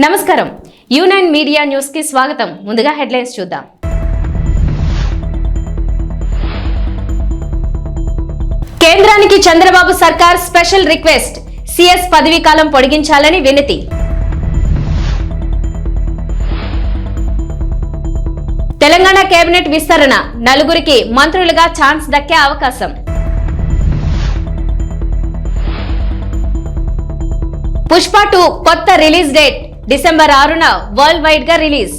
నమస్కారం. యూనైన్ మీడియా న్యూస్కి స్వాగతం. ముందుగా హెడ్లైన్స్ చూద్దాం. కేంద్రానికి చంద్రబాబు సర్కార్ స్పెషల్ రిక్వెస్ట్. సిఎస్ పదవీ కాలం పొడిగించాలని వినతి. తెలంగాణ కేబినెట్ విస్తరణ. నలుగురికి మంత్రులుగా ఛాన్స్ దక్కే అవకాశం. పుష్ప టూ కొత్త రిలీజ్ డేట్. డిసెంబర్ ఆరున వరల్డ్ వైడ్గా రిలీజ్.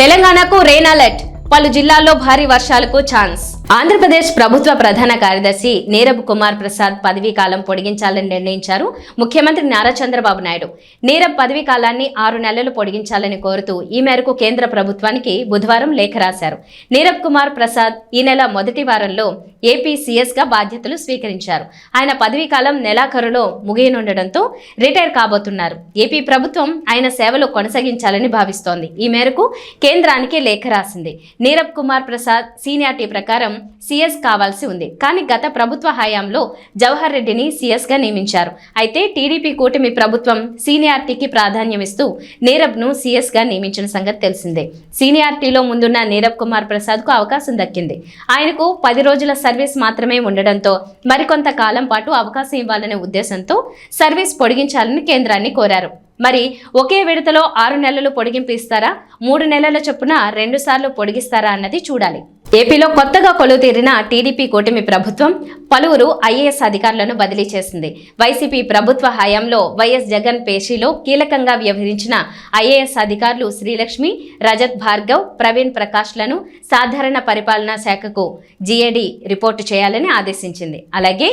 తెలంగాణకు రెయిన్ అలర్ట్ పలు జిల్లాల్లో భారీ వర్షాలకు ఛాన్స్. ఆంధ్రప్రదేశ్ ప్రభుత్వ ప్రధాన కార్యదర్శి నీరబ్ కుమార్ ప్రసాద్ పదవీ కాలం పొడిగించాలని నిర్ణయించారు. ముఖ్యమంత్రి నారా చంద్రబాబు నాయుడు నీరబ్ పదవీ కాలాన్ని ఆరు నెలలు పొడిగించాలని కోరుతూ ఈ మేరకు కేంద్ర ప్రభుత్వానికి బుధవారం లేఖ రాశారు. నీరబ్ కుమార్ ప్రసాద్ ఈ నెల మొదటి వారంలో ఏపీ గా బాధ్యతలు స్వీకరించారు. ఆయన పదవీ కాలం నెలాఖరులో ముగియనుండటంతో రిటైర్ కాబోతున్నారు. ఏపీ ప్రభుత్వం ఆయన సేవలు కొనసాగించాలని భావిస్తోంది. ఈ మేరకు కేంద్రానికి లేఖ రాసింది. నీరబ్ కుమార్ ప్రసాద్ సీనియార్టీ ప్రకారం సీఎస్ కావాల్సి ఉంది. కానీ గత ప్రభుత్వ హయాంలో జవహర్ రెడ్డిని సీఎస్గా నియమించారు. అయితే టీడీపీ కూటమి ప్రభుత్వం సీనియారిటీకి ప్రాధాన్యమిస్తూ నీరబ్ను సీఎస్గా నియమించిన సంగతి తెలిసిందే. సీనియారిటీలో ముందున్న నీరబ్ కుమార్ ప్రసాద్కు అవకాశం దక్కింది. ఆయనకు పది రోజుల సర్వీస్ మాత్రమే ఉండడంతో మరికొంత కాలం పాటు అవకాశం ఇవ్వాలనే ఉద్దేశంతో సర్వీస్ పొడిగించాలని కేంద్రాన్ని కోరారు. మరి ఒకే విడతలో ఆరు నెలలు పొడిగింపు ఇస్తారా? మూడు నెలల చొప్పున రెండు సార్లు పొడిగిస్తారా అన్నది చూడాలి. ఏపీలో కొత్తగా కొలువు తీరిన టీడీపీ కూటమి ప్రభుత్వం పలువురు ఐఏఎస్ అధికారులను బదిలీ చేసింది. వైసీపీ ప్రభుత్వ హయాంలో వైఎస్ జగన్ పేషీలో కీలకంగా వ్యవహరించిన ఐఏఎస్ అధికారులు శ్రీలక్ష్మి రజత్ భార్గవ్ ప్రవీణ్ ప్రకాష్లను సాధారణ పరిపాలనా శాఖకు జీఏడీ రిపోర్టు చేయాలని ఆదేశించింది. అలాగే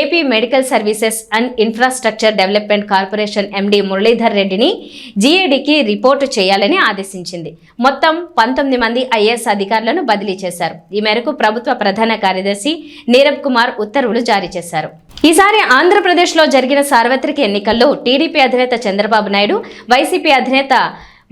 AP medical services and infrastructure development corporation MD Muralidhar రెడ్డిని జీఏడీకి రిపోర్టు చేయాలని ఆదేశించింది. మొత్తం పంతొమ్మిది మంది ఐఏఎస్ అధికారులను బదిలీ చేశారు. ఈ మేరకు ప్రభుత్వ ప్రధాన కార్యదర్శి నీరబ్ కుమార్ ఉత్తర్వులు జారీ చేశారు. ఈసారి ఆంధ్రప్రదేశ్లో జరిగిన సార్వత్రిక ఎన్నికల్లో టీడీపీ అధినేత చంద్రబాబు నాయుడు వైసీపీ అధినేత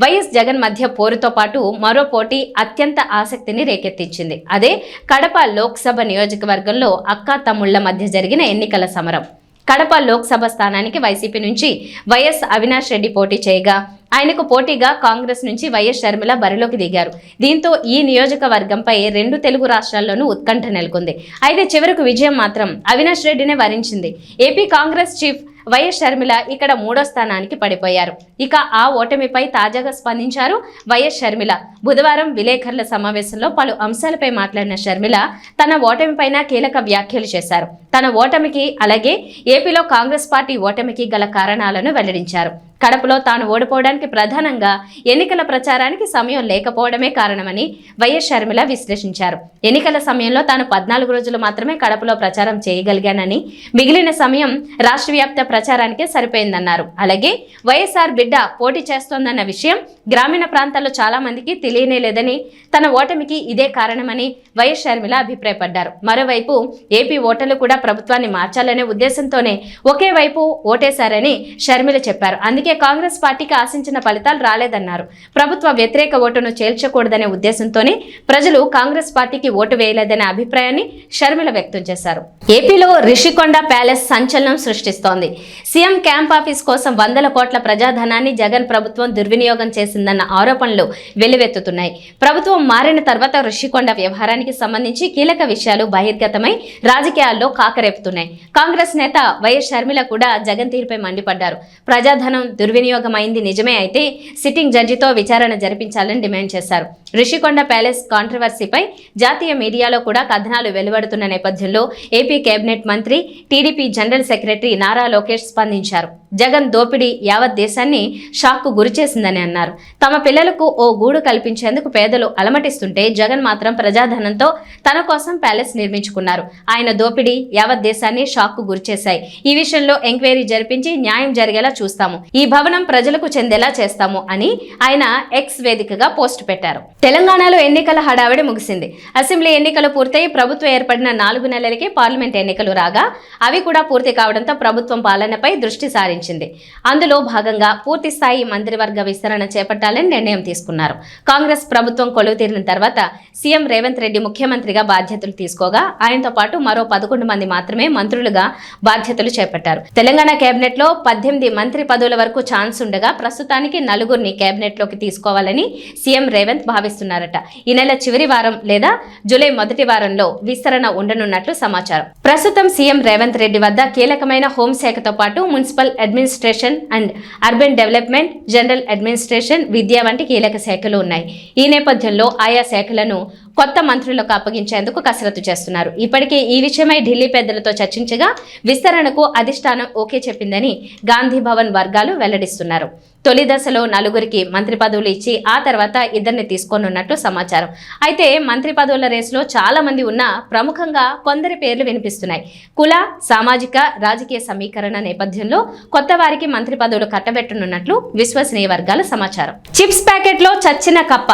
వైఎస్ జగన్ మధ్య పోరుతో పాటు మరో పోటీ అత్యంత ఆసక్తిని రేకెత్తించింది. అదే కడప లోక్సభ నియోజకవర్గంలో అక్కా తమ్ముళ్ళ మధ్య జరిగిన ఎన్నికల సమరం. కడప లోక్సభ స్థానానికి వైసీపీ నుంచి వైఎస్ అవినాష్ రెడ్డి పోటీ చేయగా ఆయనకు పోటీగా కాంగ్రెస్ నుంచి వైఎస్ షర్మిల బరిలోకి దిగారు. దీంతో ఈ నియోజకవర్గంపై రెండు తెలుగు రాష్ట్రాల్లోనూ ఉత్కంఠ నెలకొంది. అయితే చివరకు విజయం మాత్రం అవినాష్ రెడ్డినే వరించింది. AP Congress chief YS Sharmila ఇక్కడ మూడో స్థానానికి పడిపోయారు. ఇక ఆ ఓటమిపై తాజాగా స్పందించారు వైఎస్ షర్మిల. బుధవారం విలేకరుల సమావేశంలో పలు అంశాలపై మాట్లాడిన షర్మిల తన ఓటమిపైన కీలక వ్యాఖ్యలు చేశారు. తన ఓటమికి అలాగే ఏపీలో కాంగ్రెస్ పార్టీ ఓటమికి గల కారణాలను వెల్లడించారు. కడపలో తాను ఓడిపోవడానికి ప్రధానంగా ఎన్నికల ప్రచారానికి సమయం లేకపోవడమే కారణమని వైఎస్ షర్మిల విశ్లేషించారు. ఎన్నికల సమయంలో తాను పద్నాలుగు రోజులు మాత్రమే కడపలో ప్రచారం చేయగలిగానని మిగిలిన సమయం రాష్ట్ర వ్యాప్త ప్రచారానికే సరిపోయిందన్నారు. అలాగే వైఎస్ఆర్ బిడ్డ పోటీ చేస్తోందన్న విషయం గ్రామీణ ప్రాంతాల్లో చాలా మందికి తెలియనే లేదని తన ఓటమికి ఇదే కారణమని వైఎస్ షర్మిల అభిప్రాయపడ్డారు. మరోవైపు ఏపీ ఓటర్లు కూడా ప్రభుత్వాన్ని మార్చాలనే ఉద్దేశంతోనే ఒకే వైపు ఓటేశారని షర్మిల చెప్పారు. అందుకే కాంగ్రెస్ పార్టీకి ఆశించిన ఫలితాలు రాలేదన్నారు. ప్రభుత్వ వ్యతిరేక ఓటును చేల్చకూడదనే ఉద్దేశంతోనే ప్రజలు కాంగ్రెస్ పార్టీకి ఓటు వేయలేదనే అభిప్రాయాన్ని షర్మిల వ్యక్తం చేశారు. ఏపీలో రిషికొండ ప్యాలెస్ సంచలనం సృష్టిస్తోంది. సీఎం క్యాంప్ ఆఫీస్ కోసం వందల కోట్ల ప్రజాధనాన్ని జగన్ ప్రభుత్వం దుర్వినియోగం చేసిందన్న ఆరోపణలు వెల్లువెత్తుతున్నాయి. ప్రభుత్వం మారిన తర్వాత ఋషికొండ వ్యవహారానికి సంబంధించి కీలక విషయాలు బహిర్గతమై రాజకీయాల్లో కాకరేపుతున్నాయి. కాంగ్రెస్ నేత వైఎస్ షర్మిల కూడా జగన్ తీరుపై మండిపడ్డారు. ప్రజాధనం దుర్వినియోగమైంది. నిజమే అయితే సిట్టింగ్ జడ్జితో విచారణ జరిపించాలని డిమాండ్ చేశారు. రిషికొండ ప్యాలెస్ కాంట్రవర్సీపై జాతీయ మీడియాలో కూడా కథనాలు వెలువడుతున్న నేపథ్యంలో ఏపీ కేబినెట్ మంత్రి TDP general secretary Nara Lokesh స్పందించారు. జగన్ దోపిడీ యావత్ దేశాన్ని షాక్కు గురిచేసిందని అన్నారు. తమ పిల్లలకు ఓ గూడు కల్పించేందుకు పేదలు అలమటిస్తుంటే జగన్ మాత్రం ప్రజాధనంతో తన కోసం ప్యాలెస్ నిర్మించుకున్నారు. ఆయన దోపిడీ యావత్ దేశాన్ని షాక్కు గురిచేశాయి ఈ విషయంలో ఎంక్వైరీ జరిపించి న్యాయం జరిగేలా చూస్తాము. ఈ భవనం ప్రజలకు చెందేలా చేస్తాము అని ఆయన ఎక్స్ వేదికగా పోస్ట్ పెట్టారు. తెలంగాణలో ఎన్నికల హడావిడి ముగిసింది. అసెంబ్లీ ఎన్నికలు పూర్తయి ప్రభుత్వం ఏర్పడిన నాలుగు నెలలకే పార్లమెంట్ ఎన్నికలు రాగా అవి కూడా పూర్తి కావడంతో ప్రభుత్వం పాలనపై దృష్టి సారింది ప్రతిపాదించింది అందులో భాగంగా పూర్తి స్థాయి మంత్రివర్గ విస్తరణ చేపట్టాలని నిర్ణయం తీసుకున్నారు. కాంగ్రెస్ ప్రభుత్వం కొలువు తీరిన తర్వాత సీఎం రేవంత్ రెడ్డి ముఖ్యమంత్రిగా బాధ్యతలు తీసుకోగా ఆయనతో పాటు మరో పదకొండు మంది మాత్రమే మంత్రులుగా బాధ్యతలు చేపట్టారు. తెలంగాణ కేబినెట్లో పద్దెనిమిది మంత్రి పదవుల వరకు ఛాన్స్ ఉండగా ప్రస్తుతానికి నలుగురిని కేబినెట్లోకి తీసుకోవాలని సీఎం రేవంత్ భావిస్తున్నారట. ఈ నెల చివరి వారం లేదా జూలై మొదటి వారంలో విస్తరణ ఉండనున్నట్లు సమాచారం. ప్రస్తుతం సీఎం రేవంత్ రెడ్డి వద్ద కీలకమైన హోంశాఖతో పాటు municipal administration and urban development general administration విద్య వంటి కీలక శాఖలు ఉన్నాయి. ఈ నేపథ్యంలో ఆయా శాఖలను కొత్త మంత్రులకు అప్పగించేందుకు కసరత్తు చేస్తున్నారు. ఇప్పటికే ఈ విషయమై ఢిల్లీ పెద్దలతో చర్చించగా విస్తరణకు అధిష్టానం ఓకే చెప్పిందని గాంధీ భవన్ వర్గాలు వెల్లడిస్తున్నారు. తొలి దశలో నలుగురికి మంత్రి పదవులు ఇచ్చి ఆ తర్వాత ఇద్దరిని తీసుకోనున్నట్లు సమాచారం. అయితే మంత్రి పదవుల రేసులో చాలా మంది ఉన్నా ప్రముఖంగా కొందరి పేర్లు వినిపిస్తున్నాయి. కుల సామాజిక రాజకీయ సమీకరణ నేపథ్యంలో కొత్త వారికి మంత్రి పదవులు కట్టబెట్టనున్నట్లు విశ్వసనీయ వర్గాల సమాచారం. చిప్స్ ప్యాకెట్లో చచ్చిన కప్ప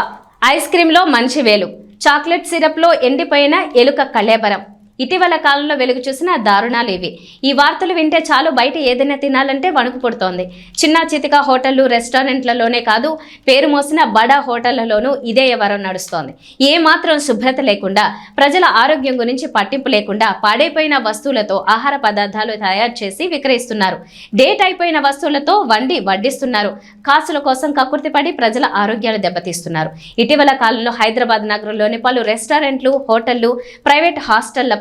ఐస్ క్రీంలో మంచి వేలు. చాక్లెట్ సిరప్లో ఎండిపోయిన ఎలుక కళేబరం. ఇటీవల కాలంలో వెలుగు చూసిన దారుణాలు ఇవి. ఈ వార్తలు వింటే చాలు బయట ఏదైనా తినాలంటే వణుకు పుడుతోంది. చిన్న చితిక హోటళ్ళు రెస్టారెంట్లలోనే కాదు పేరు మోసిన బడా హోటళ్ళలోనూ ఇదే వ్యవహారం నడుస్తోంది. ఏ మాత్రం శుభ్రత లేకుండా ప్రజల ఆరోగ్యం గురించి పట్టింపు లేకుండా పాడైపోయిన వస్తువులతో ఆహార పదార్థాలు తయారు చేసి విక్రయిస్తున్నారు. డేట్ అయిపోయిన వస్తువులతో వండి వడ్డిస్తున్నారు. కాసుల కోసం కక్కుర్తిపడి ప్రజల ఆరోగ్యాలు దెబ్బతీస్తున్నారు. ఇటీవల కాలంలో హైదరాబాద్ నగరంలోని పలు రెస్టారెంట్లు హోటళ్ళు ప్రైవేట్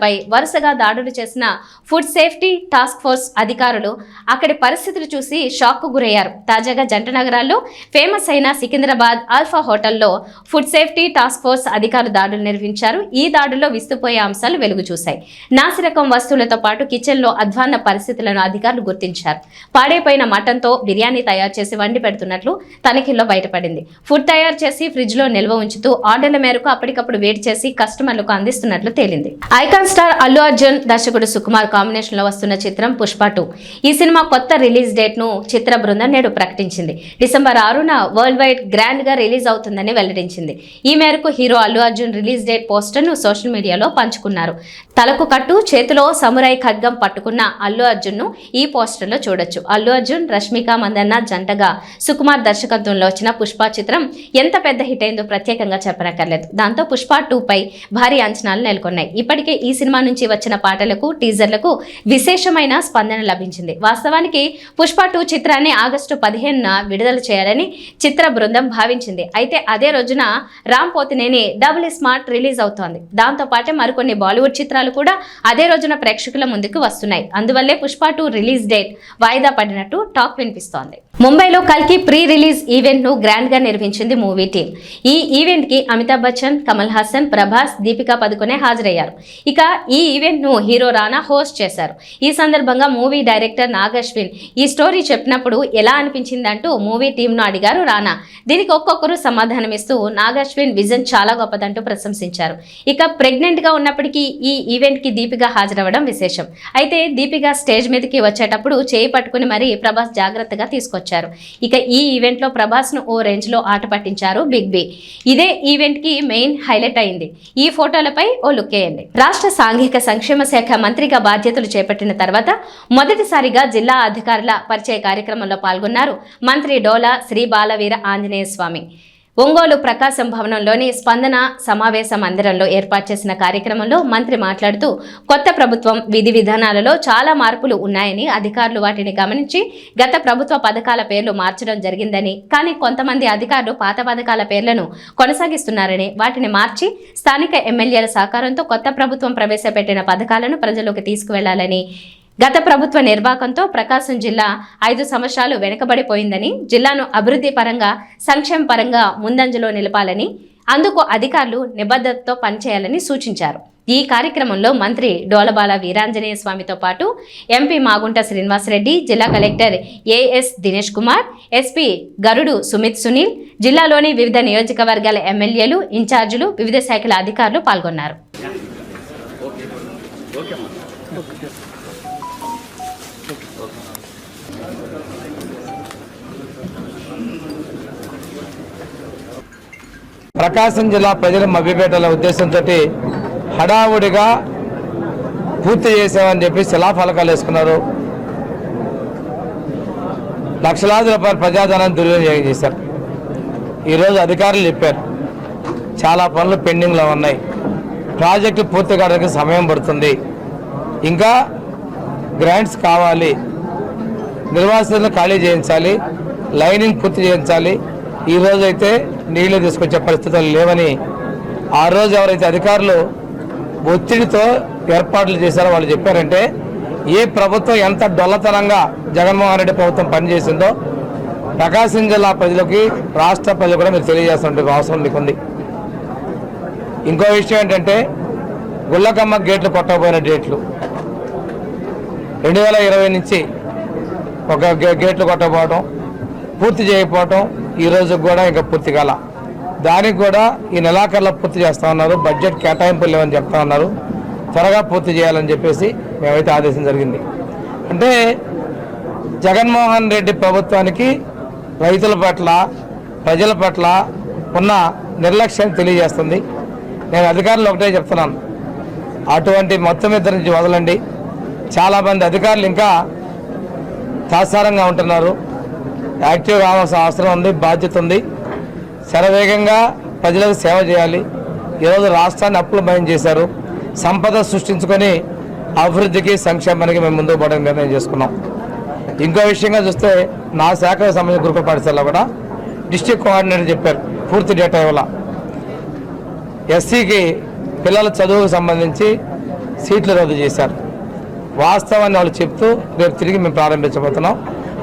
హాస్టళ్ళపై వరుసగా దాడులు చేసిన ఫుడ్ సేఫ్టీ టాస్క్ ఫోర్స్ అధికారులు అక్కడి పరిస్థితులు చూసి షాక్కు గురయ్యారు. తాజాగా జంట నగరాల్లో ఫేమస్ అయిన సికింద్రాబాద్ ఆల్ఫా హోటల్లో ఫుడ్ సేఫ్టీ టాస్క్ ఫోర్స్ అధికారులు దాడులు నిర్వహించారు. ఈ దాడుల్లో విస్తుపోయే అంశాలు వెలుగు చూశాయి. నాసిరకం వస్తువులతో పాటు కిచెన్లో అధ్వాన్న పరిస్థితులను అధికారులు గుర్తించారు. పాడైపోయిన మటన్తో బిర్యానీ తయారు చేసి వండి పెడుతున్నట్లు తనిఖీల్లో బయటపడింది. ఫుడ్ తయారు చేసి ఫ్రిడ్జ్లో నిల్వ ఉంచుతూ ఆర్డర్ల మేరకు అప్పటికప్పుడు వేడి చేసి కస్టమర్లకు అందిస్తున్నట్లు తేలింది. ఐకాన్ స్టార్ అల్లు అర్జున్ దర్శకుడు సుకుమార్ కాంబినేషన్లో వస్తున్న చిత్రం పుష్ప టూ ఈ సినిమా కొత్త రిలీజ్ డేట్ను చిత్ర బృందం నేడు ప్రకటించింది. డిసెంబర్ ఆరున వరల్డ్ వైడ్ గ్రాండ్గా రిలీజ్ అవుతుందని వెల్లడించింది. ఈ మేరకు hero Allu Arjun release date పోస్టర్ను సోషల్ మీడియాలో పంచుకున్నారు. తలకు కట్టు చేతిలో సమురాయి ఖడ్గం పట్టుకున్న అల్లు అర్జున్ను ఈ పోస్టర్లో చూడొచ్చు. అల్లు అర్జున్ రష్మిక మందన్న జంటగా సుకుమార్ దర్శకత్వంలో వచ్చిన పుష్ప చిత్రం ఎంత పెద్ద హిట్ అయిందో ప్రత్యేకంగా చెప్పనక్కర్లేదు. దాంతో పుష్ప టూ పై భారీ అంచనాలు నెలకొన్నాయి. ఇప్పటికే ఈ సినిమా నుంచి వచ్చిన పాటలకు టీజర్లకు విశేషమైన స్పందన లభించింది. వాస్తవానికి పుష్ప టూ చిత్రాన్ని ఆగస్టు పదిహేనున విడుదల చేయాలని చిత్ర బృందం భావించింది. అయితే అదే రోజున Ram Pothineni double smart release అవుతోంది. దాంతో పాటే మరికొన్ని బాలీవుడ్ చిత్రాలు కూడా అదే రోజున ప్రేక్షకుల ముందుకు వస్తున్నాయి. అందువల్లే పుష్ప టూ రిలీజ్ డేట్ వాయిదా పడినట్టు టాక్ వినిపిస్తోంది. ముంబైలో కల్కి ప్రీ రిలీజ్ ఈవెంట్ను గ్రాండ్గా నిర్వహించింది మూవీ టీం. ఈ ఈవెంట్కి అమితాబ్ బచ్చన్ కమల్ హాసన్ ప్రభాస్ దీపికా పదుకొనే హాజరయ్యారు. ఇక ఈ ఈవెంట్ను హీరో రానా హోస్ట్ చేశారు. ఈ సందర్భంగా మూవీ డైరెక్టర్ నాగశ్విన్ ఈ స్టోరీ చెప్పినప్పుడు ఎలా అనిపించిందంటూ మూవీ టీంను అడిగారు రానా. దీనికి ఒక్కొక్కరు సమాధానం ఇస్తూ నాగశ్విన్ విజన్ చాలా గొప్పదంటూ ప్రశంసించారు. ఇక ప్రెగ్నెంట్గా ఉన్నప్పటికీ ఈ ఈవెంట్కి దీపిక హాజరవ్వడం విశేషం. అయితే దీపిక స్టేజ్ మీదకి వచ్చేటప్పుడు చేయి పట్టుకుని మరీ ప్రభాస్ జాగ్రత్తగా తీసుకొచ్చారు ఇక ఈ ఈవెంట్లో ప్రభాస్ను ఓ రేంజ్లో ఆట పట్టించారు బిగ్ బి ఇదే ఈవెంట్కి మెయిన్ హైలైట్ అయింది. ఈ ఫోటోలపై ఓ లుక్ వేయండి. రాష్ట్ర సాంఘిక సంక్షేమ శాఖ మంత్రిగా బాధ్యతలు చేపట్టిన తర్వాత మొదటిసారిగా జిల్లా అధికారుల పరిచయ కార్యక్రమంలో పాల్గొన్నారు మంత్రి డోలా శ్రీ బాలవీర ఆంజనేయ స్వామి ఒంగోలు ప్రకాశం భవనంలోని స్పందన సమావేశ మందిరంలో ఏర్పాటు చేసిన కార్యక్రమంలో మంత్రి మాట్లాడుతూ కొత్త ప్రభుత్వం విధి విధానాలలో చాలా మార్పులు ఉన్నాయని అధికారులు వాటిని గమనించి గత ప్రభుత్వ పథకాల పేర్లు మార్చడం జరిగిందని కానీ కొంతమంది అధికారులు పాత పథకాల పేర్లను కొనసాగిస్తున్నారని వాటిని మార్చి స్థానిక ఎమ్మెల్యేల సహకారంతో కొత్త ప్రభుత్వం ప్రవేశపెట్టిన పథకాలను ప్రజలకు తీసుకువెళ్ళాలని గత ప్రభుత్వ నిర్వాకంతో ప్రకాశం జిల్లా ఐదు సంవత్సరాలు వెనుకబడిపోయిందని జిల్లాను అభివృద్ధి పరంగా సంక్షేమ పరంగా ముందంజలో నిలపాలని అందుకు అధికారులు నిబద్ధతతో పనిచేయాలని సూచించారు ఈ కార్యక్రమంలో మంత్రి డోలబాల వీరాంజనేయ స్వామితో పాటు ఎంపీ మాగుంట శ్రీనివాసరెడ్డి జిల్లా collector AS Dinesh Kumar SP Garud Sumit Sunil జిల్లాలోని వివిధ నియోజకవర్గాల ఎమ్మెల్యేలు ఇన్ఛార్జీలు వివిధ శాఖల అధికారులు పాల్గొన్నారు ప్రకాశం జిల్లా ప్రజలు మభ్యపెట్టాల ఉద్దేశంతో హడావుడిగా పూర్తి చేసామని చెప్పి శిలాఫలకాలు వేసుకున్నారు. లక్షలాది రూపాయల ప్రజాధనాన్ని దుర్వినియోగం చేశారు. ఈరోజు అధికారులు చెప్పారు చాలా పనులు పెండింగ్లో ఉన్నాయి. ప్రాజెక్టు పూర్తి కావడానికి సమయం పడుతుంది. ఇంకా గ్రాంట్స్ కావాలి. నిర్వాసితులను ఖాళీ చేయించాలి. లైనింగ్ పూర్తి చేయించాలి. ఈరోజైతే అయితే నీళ్ళు తీసుకొచ్చే పరిస్థితులు లేవని ఆ రోజు ఎవరైతే అధికారులు ఒత్తిడితో ఏర్పాట్లు చేశారో వాళ్ళు చెప్పారంటే ఏ ప్రభుత్వం ఎంత డొల్లతనంగా జగన్మోహన్ రెడ్డి ప్రభుత్వం పనిచేసిందో ప్రకాశం జిల్లా ప్రజలకి రాష్ట్ర ప్రజలు కూడా మీరు తెలియజేస్తున్న అవసరం మీకుంది. ఇంకో విషయం ఏంటంటే గుళ్ళకమ్మ గేట్లు కొట్టకపోయిన డేట్లు. రెండు వేల ఇరవై నుంచి ఒక గే- గేట్లు కొట్టకపోవడం పూర్తి చేయకపోవటం ఈ రోజు కూడా ఇంకా పూర్తి కాల. దానికి కూడా ఈ నెలాఖరులో పూర్తి చేస్తా ఉన్నారు. బడ్జెట్ కేటాయింపులు లేవని చెప్తా ఉన్నారు. త్వరగా పూర్తి చేయాలని చెప్పేసి మేమైతే ఆదేశం జరిగింది. అంటే జగన్మోహన్ రెడ్డి ప్రభుత్వానికి రైతుల పట్ల ప్రజల పట్ల ఉన్న నిర్లక్ష్యం తెలియజేస్తుంది. నేను అధికారులు ఒకటే చెప్తున్నాను. అటువంటి మొత్తం ఇద్దరి నుంచి వదలండి. చాలామంది అధికారులు ఇంకా తాత్సారంగా ఉంటున్నారు. యాక్టివ్ కావాల్సిన అవసరం ఉంది బాధ్యత ఉంది. శరవేగంగా ప్రజలకు సేవ చేయాలి. ఈరోజు రాష్ట్రాన్ని అప్పుల భయం చేశారు. సంపద సృష్టించుకొని అభివృద్ధికి సంక్షేమానికి మేము ముందుకు పోవడానికి నిర్ణయం చేసుకున్నాం. ఇంకో విషయంగా చూస్తే నా శాఖకు సంబంధించిన గురుకుల పాఠశాలలో కూడా డిస్టిక్ కోఆర్డినేటర్ చెప్పారు పూర్తి డేటా ఇవ్వాల. ఎస్సీకి పిల్లల చదువుకు సంబంధించి సీట్లు రద్దు చేశారు. వాస్తవాన్ని వాళ్ళు చెప్తూ రేపు తిరిగి మేము ప్రారంభించబోతున్నాం.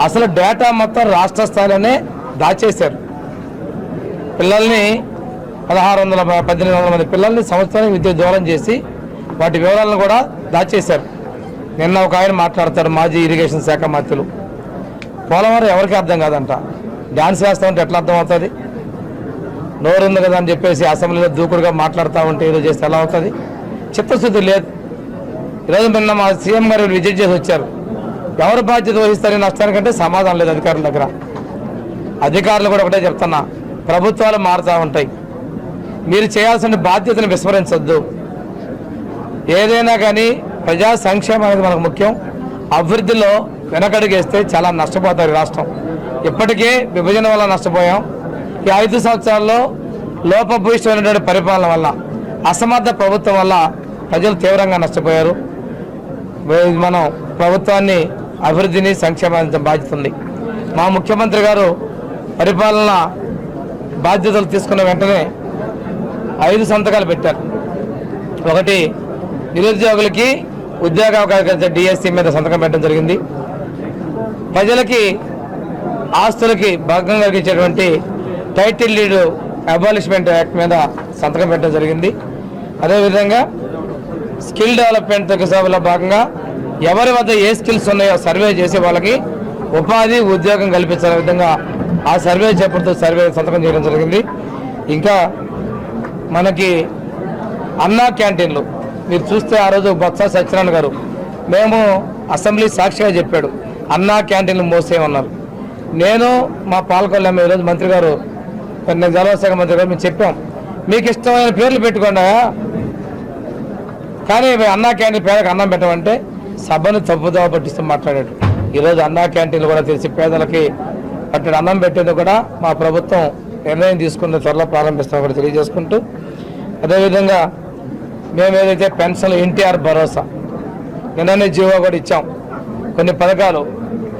అసలు డేటా మొత్తం రాష్ట్ర స్థాయిలోనే దాచేశారు. పిల్లల్ని పదహారు వందల పద్దెనిమిది వందల మంది పిల్లల్ని సంవత్సరానికి విద్య దూరం చేసి వాటి వివరాలను కూడా దాచేశారు. నిన్న ఒక ఆయన మాట్లాడతారు మాజీ ఇరిగేషన్ శాఖ మంత్రులు. పోలవరం ఎవరికి అర్థం కాదంట. డాన్స్ చేస్తామంటే ఎట్లా అర్థం అవుతుంది? నోరు ఉంది కదా అని చెప్పేసి అసెంబ్లీలో దూకుడుగా మాట్లాడుతూ ఉంటే ఏదో చేస్తే ఎలా అవుతుంది? చిత్తశుద్ధి లేదు. ఈరోజు నిన్న మా సీఎం గారు విజిట్ చేసి వచ్చారు. ఎవరు బాధ్యత వహిస్తారని నష్టానికంటే సమాధానం లేదు అధికారుల దగ్గర. అధికారులు కూడా ఒకటే చెప్తున్నా ప్రభుత్వాలు మారుతూ ఉంటాయి. మీరు చేయాల్సిన బాధ్యతను విస్మరించొద్దు. ఏదైనా కానీ ప్రజా సంక్షేమం అనేది మనకు ముఖ్యం. అభివృద్ధిలో వెనకడుగేస్తే చాలా నష్టపోతారు ఈ రాష్ట్రం. ఇప్పటికే విభజన వల్ల నష్టపోయాం. ఈ ఐదు సంవత్సరాల్లో లోపభూయిష్టమైనటువంటి పరిపాలన వల్ల అసమర్థ ప్రభుత్వం వల్ల ప్రజలు తీవ్రంగా నష్టపోయారు. మనం ప్రభుత్వాన్ని అభివృద్ధిని సంక్షేమానికి బాధ్యత ఉంది మా ముఖ్యమంత్రి గారు పరిపాలన బాధ్యతలు తీసుకున్న వెంటనే ఐదు సంతకాలు పెట్టారు. ఒకటి నిరుద్యోగులకి ఉద్యోగ అవకాశాలు డిఎస్సీ మీద సంతకం పెట్టడం జరిగింది. ప్రజలకి ఆస్తులకి భంగం కలిగించేటువంటి టైటిల్ లీడ్ అబాలిష్మెంట్ యాక్ట్ మీద సంతకం పెట్టడం జరిగింది. అదేవిధంగా స్కిల్ డెవలప్మెంట్ సభలో భాగంగా ఎవరి వద్ద ఏ స్కిల్స్ ఉన్నాయో సర్వే చేసి వాళ్ళకి ఉపాధి ఉద్యోగం కల్పించే విధంగా ఆ సర్వే చేపడుతూ సర్వే సంతకం చేయడం జరిగింది. ఇంకా మనకి అన్నా క్యాంటీన్లు. మీరు చూస్తే ఆ రోజు బొత్స సత్యనారాయణ గారు మేము అసెంబ్లీ సాక్షిగా చెప్పాడు అన్నా క్యాంటీన్లు మోసేయమన్నారు. నేను మా పాల్గొల్లాము ఈరోజు మంత్రి గారు నేను జలశాఖ మంత్రి గారు మేము చెప్పాం. మీకు ఇష్టమైన పేర్లు పెట్టుకోండా కానీ అన్నా క్యాంటీన్ పేదలకు అన్నం పెట్టమంటే సభను తప్పుదోవ పట్టిస్తూ మాట్లాడాడు. ఈరోజు అన్నా క్యాంటీన్లు కూడా తెలిసి పేదలకి పట్టడి అన్నం పెట్టేది కూడా మా ప్రభుత్వం నిర్ణయం తీసుకున్న త్వరలో ప్రారంభిస్తామని కూడా తెలియజేసుకుంటూ అదేవిధంగా మేము ఏదైతే పెన్షన్లు ఎన్టీఆర్ భరోసా నిన్ననే జీవో కూడా ఇచ్చాం. కొన్ని పథకాలు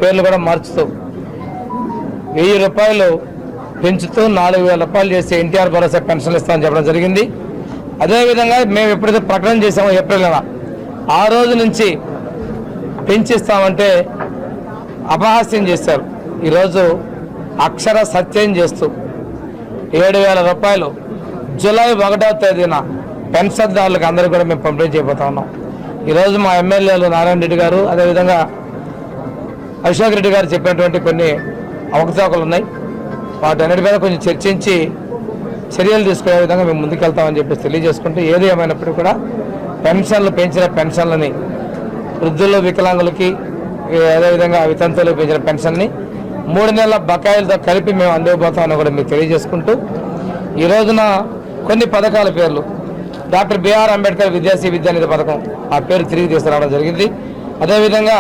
పేర్లు కూడా మార్చుతూ వెయ్యి రూపాయలు పెంచుతూ నాలుగు వేల రూపాయలు చేసి ఎన్టీఆర్ భరోసా పెన్షన్లు ఇస్తామని చెప్పడం జరిగింది. అదేవిధంగా మేము ఎప్పుడైతే ప్రకటన చేసామో ఏప్రిల్ నెల ఆ రోజు నుంచి పెంచిస్తామంటే అపహాస్యం చేశారు ఈరోజు అక్షర సత్యం చేస్తూ ఏడు వేల రూపాయలు జూలై ఒకటవ తేదీన పెన్షన్దారులకు అందరికీ కూడా మేము పంపిణీ చేయబోతా ఉన్నాం. ఈరోజు మా ఎమ్మెల్యేలు నారాయణ రెడ్డి గారు అదేవిధంగా అశోక్ రెడ్డి గారు చెప్పినటువంటి కొన్ని అవకతవకలు ఉన్నాయి. వాటన్నిటి మీద కొంచెం చర్చించి చర్యలు తీసుకునే విధంగా మేము ముందుకెళ్తామని చెప్పేసి తెలియజేసుకుంటూ ఏది ఏమైనప్పటికీ కూడా పెన్షన్లు పెంచిన పెన్షన్లని వృద్ధులు వికలాంగులకి అదేవిధంగా వితంతువులకు పెంచిన పెన్షన్ని మూడు నెలల బకాయిలతో కలిపి మేము అందివ్వబోతామని కూడా మీకు తెలియజేసుకుంటూ ఈ రోజున కొన్ని పథకాల పేర్లు. డాక్టర్ బిఆర్ అంబేద్కర్ విద్యాశ్రీ విద్యానిధి పథకం ఆ పేరు తిరిగి తీసుకురావడం జరిగింది. అదేవిధంగా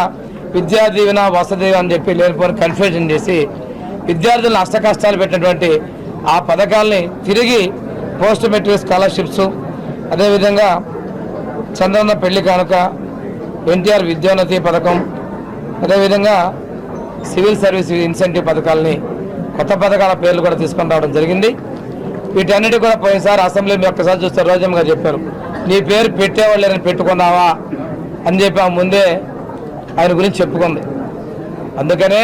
విద్యా దీవెన వసతి అని చెప్పి లేనిపోని కన్ఫ్యూజన్ చేసి విద్యార్థులను అష్ట కష్టాలు పెట్టినటువంటి ఆ పథకాల్ని తిరిగి పోస్ట్ మెట్రిక్ స్కాలర్షిప్స్ అదేవిధంగా చంద్రన్న పెళ్ళి కానుక ఎన్టీఆర్ విద్యోన్నతి పథకం అదేవిధంగా సివిల్ సర్వీస్ ఇన్సెంటివ్ పథకాలని కొత్త పథకాల పేర్లు కూడా తీసుకొని రావడం జరిగింది. వీటన్నిటి కూడా పోయినసారి అసెంబ్లీ మీ ఒక్కసారి చూస్తే రోజమ్మ గారు చెప్పారు. నీ పేరు పెట్టేవాళ్ళని పెట్టుకున్నావా అని చెప్పి ఆ ముందే ఆయన గురించి చెప్పుకుంది. అందుకనే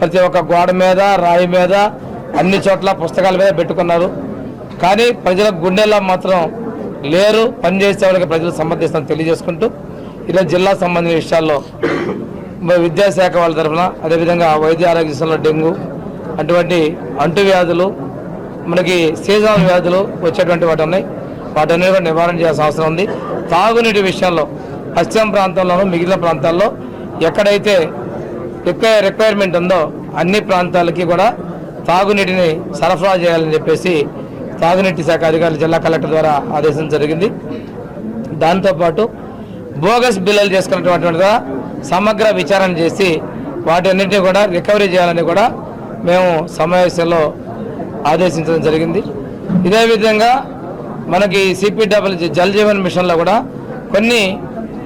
ప్రతి ఒక్క గోడ మీద రాయి మీద అన్ని చోట్ల పుస్తకాల మీద పెట్టుకున్నారు. కానీ ప్రజల గుండెల్లో మాత్రం లేరు పనిచేసే వాళ్ళకి ప్రజలు సమర్థిస్తాను తెలియజేసుకుంటూ ఇలా జిల్లా సంబంధించిన విషయాల్లో విద్యాశాఖ వాళ్ళ తరఫున అదేవిధంగా వైద్య ఆరోగ్య విషయంలో డెంగ్యూ అటువంటి అంటువ్యాధులు మనకి సీజనల్ వ్యాధులు వచ్చేటువంటి వాటి ఉన్నాయి. వాటన్ని కూడా నివారణ చేయాల్సిన అవసరం ఉంది. తాగునీటి విషయంలో పశ్చిమ ప్రాంతంలోనూ మిగిలిన ప్రాంతాల్లో ఎక్కడైతే ఎక్కువ రిక్వైర్మెంట్ ఉందో అన్ని ప్రాంతాలకి కూడా తాగునీటిని సరఫరా చేయాలని చెప్పేసి తాగునీటి శాఖ అధికారులు జిల్లా కలెక్టర్ ద్వారా ఆదేశం జరిగింది. దాంతోపాటు బోగస్ బిల్లులు చేసుకున్నటువంటి సమగ్ర విచారణ చేసి వాటి అన్నింటినీ కూడా రికవరీ చేయాలని కూడా మేము సమావేశంలో ఆదేశించడం జరిగింది. ఇదే విధంగా మనకి సిపిడబ్ల్యూ జల్ జీవన్ మిషన్లో కూడా కొన్ని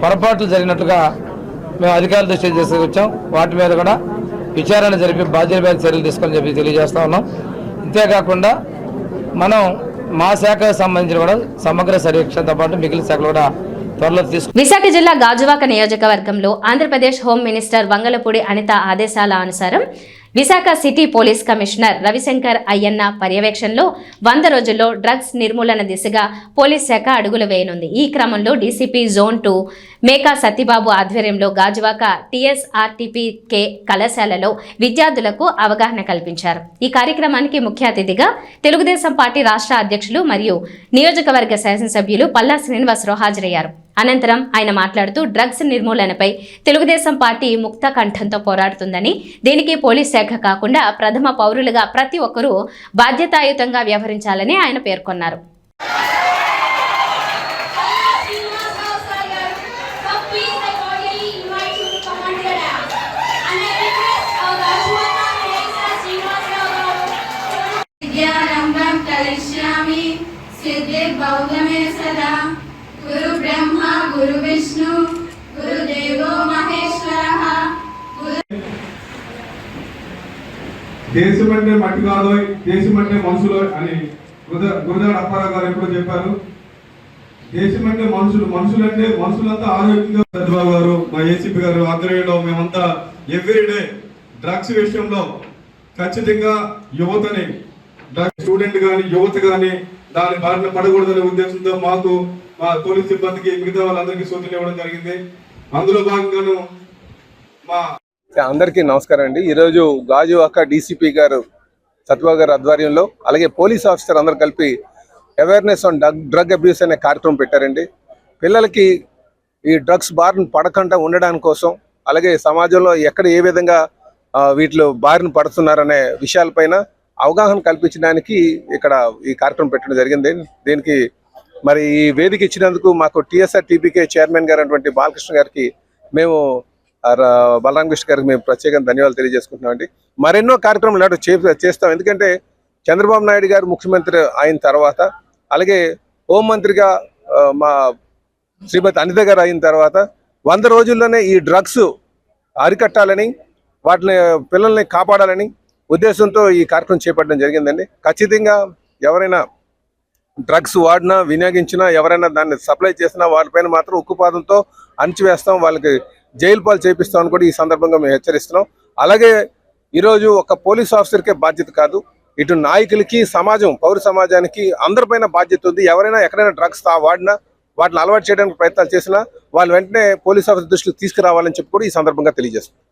పొరపాట్లు జరిగినట్టుగా మేము అధికారుల దృష్టి తీసుకొచ్చాం. వాటి మీద కూడా విచారణ జరిపి బాధ్యత మీద చర్యలు తీసుకొని చెప్పి తెలియజేస్తా ఉన్నాం. అంతేకాకుండా మనం మా శాఖకు సంబంధించిన కూడా సమగ్ర సర్వేక్షణతో పాటు మిగిలిన శాఖలు కూడా త్వరలో తీసుకు విశాఖ జిల్లా గాజువాక నియోజకవర్గంలో ఆంధ్రప్రదేశ్ హోమ్ మినిస్టర్ వంగలపూడి అనిత ఆదేశాల అనుసారం Visakha city police commissioner Ravishankar Ayyanna పర్యవేక్షణలో వంద రోజుల్లో డ్రగ్స్ నిర్మూలన దిశగా పోలీస్ శాఖ అడుగులు వేయనుంది. ఈ క్రమంలో DCP zone two Meka Satyababu ఆధ్వర్యంలో గాజువాక టీఎస్ఆర్టీపీకే కళాశాలలో విద్యార్థులకు అవగాహన కల్పించారు. ఈ కార్యక్రమానికి ముఖ్య అతిథిగా తెలుగుదేశం పార్టీ రాష్ట్ర అధ్యక్షులు మరియు నియోజకవర్గ శాసనసభ్యులు పల్లా శ్రీనివాసరావు హాజరయ్యారు. అనంతరం ఆయన మాట్లాడుతూ డ్రగ్స్ నిర్మూలనపై తెలుగుదేశం పార్టీ ముక్త కంఠంతో పోరాడుతుందని దీనికి పోలీస్ శాఖ కాకుండా ప్రథమ పౌరులుగా ప్రతి ఒక్కరూ బాధ్యతాయుతంగా వ్యవహరించాలని ఆయన పేర్కొన్నారు. విద్యారంభం కలిష్యామి సిద్ధిర్బౌద్ధమే సదా. గురు బ్రహ్మ గురు విష్ణు గురుదేవో మహేశ్వర. దేశం అంటే మట్టి కాదు దేశం అంటే మనుషులు అని గురుద- గురుదాడ అప్పారావు గారు ఎప్పుడు చెప్పారు. దేశం అంటే మనుషులు మనుషులు అంటే మనుషులంతా ఆరోగ్యంగా చంద్రబాబు గారు మా ఏసీపీ గారు ఆధ్వర్యంలో మేమంతా ఎవ్రీడే డ్రగ్స్ విషయంలో ఖచ్చితంగా యువతని స్టూడెంట్ కానీ యువత కానీ దాని బారిన పడకూడదనే ఉద్దేశంతో మాకు మా పోలీస్ సిబ్బందికి మిగతా వాళ్ళందరికీ సూచనలు ఇవ్వడం జరిగింది. అందులో భాగంగాను మా అందరికీ నమస్కారం అండి. ఈరోజు గాజువాక డీసీపీ గారు సత్వా గారు ఆధ్వర్యంలో అలాగే పోలీస్ ఆఫీసర్ అందరు కలిపి awareness on drug drug abuse అనే కార్యక్రమం పెట్టారండి. పిల్లలకి ఈ డ్రగ్స్ బారిన పడకుండా ఉండడానికి కోసం అలాగే సమాజంలో ఎక్కడ ఏ విధంగా వీటిలో బారిన పడుతున్నారనే విషయాలపైన అవగాహన కల్పించడానికి ఇక్కడ ఈ కార్యక్రమం పెట్టడం జరిగింది. దీనికి మరి ఈ వేదిక ఇచ్చినందుకు మాకు టీఎస్ఆర్ టీపీకే చైర్మన్ గారు అటువంటి బాలకృష్ణ గారికి మేము బలరామకృష్ణ గారికి మేము ప్రత్యేకంగా ధన్యవాదాలు తెలియజేసుకుంటున్నాం అండి. మరెన్నో కార్యక్రమాలు ఇలాంటి చే- చేస్తాం. ఎందుకంటే చంద్రబాబు నాయుడు గారు ముఖ్యమంత్రి అయిన తర్వాత అలాగే హోంమంత్రిగా మా శ్రీమతి అనిత గారు అయిన తర్వాత వంద రోజుల్లోనే ఈ డ్రగ్స్ అరికట్టాలని వాటిని పిల్లల్ని కాపాడాలని ఉద్దేశంతో ఈ కార్యక్రమం చేపట్టడం జరిగిందండి. ఖచ్చితంగా ఎవరైనా డ్రగ్స్ వాడినా వినియోగించినా ఎవరైనా దాన్ని సప్లై చేసినా వాళ్ళపైన మాత్రం ఉక్కుపాదంతో అణిచివేస్తాం. వాళ్ళకి జైలు పాలు చేపిస్తామని కూడా ఈ సందర్భంగా మేము హెచ్చరిస్తున్నాం. అలాగే ఈరోజు ఒక పోలీస్ ఆఫీసర్కే బాధ్యత కాదు. ఇటు నాయకులకి సమాజం పౌర సమాజానికి అందరిపైన బాధ్యత ఉంది. ఎవరైనా ఎక్కడైనా డ్రగ్స్ వాడినా వాటిని అలవాటు చేయడానికి ప్రయత్నాలు చేసినా వాళ్ళు వెంటనే పోలీస్ ఆఫీసర్ దృష్టికి తీసుకురావాలని చెప్పి కూడా ఈ సందర్భంగా తెలియజేస్తున్నాం.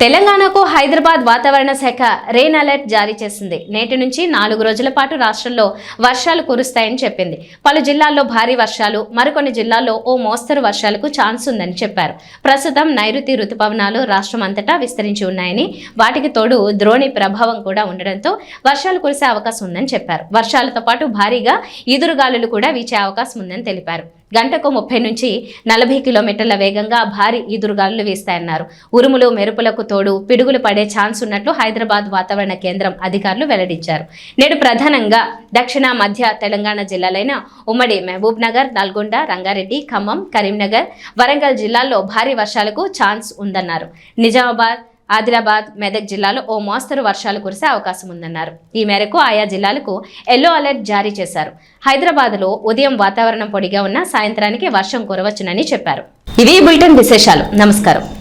తెలంగాణకు హైదరాబాద్ వాతావరణ శాఖ రెయిన్ అలర్ట్ జారీ చేసింది. నేటి నుంచి నాలుగు రోజుల పాటు రాష్ట్రంలో వర్షాలు కురుస్తాయని చెప్పింది. పలు జిల్లాల్లో భారీ వర్షాలు మరికొన్ని జిల్లాల్లో ఓ మోస్తరు వర్షాలకు ఛాన్స్ ఉందని చెప్పారు. ప్రస్తుతం నైరుతి రుతుపవనాలు రాష్ట్రం అంతటా విస్తరించి ఉన్నాయని వాటికి తోడు ద్రోణి ప్రభావం కూడా ఉండడంతో వర్షాలు కురిసే అవకాశం ఉందని చెప్పారు. వర్షాలతో పాటు భారీగా ఈదురుగాలులు కూడా వీచే అవకాశం ఉందని తెలిపారు. గంటకు ముప్పై నుంచి నలభై కిలోమీటర్ల వేగంగా భారీ ఈదురుగాలులు వీస్తాయన్నారు. ఉరుములు మెరుపులకు తోడు పిడుగులు పడే ఛాన్స్ ఉన్నట్లు హైదరాబాద్ వాతావరణ కేంద్రం అధికారులు వెల్లడించారు. నేడు ప్రధానంగా దక్షిణ మధ్య తెలంగాణ జిల్లాలైన ఉమ్మడి మహబూబ్ నగర్ నల్గొండ రంగారెడ్డి ఖమ్మం కరీంనగర్ వరంగల్ జిల్లాల్లో భారీ వర్షాలకు ఛాన్స్ ఉందన్నారు. నిజామాబాద్ ఆదిలాబాద్ మెదక్ జిల్లాలో ఓ మోస్తరు వర్షాలు కురిసే అవకాశం ఉందన్నారు. ఈ మేరకు ఆయా జిల్లాలకు ఎల్లో అలర్ట్ జారీ చేశారు. హైదరాబాద్లో ఉదయం వాతావరణం పొడిగా ఉన్న సాయంత్రానికి వర్షం కురవచ్చునని చెప్పారు. ఇవి బులెటిన్ విశేషాలు. నమస్కారం.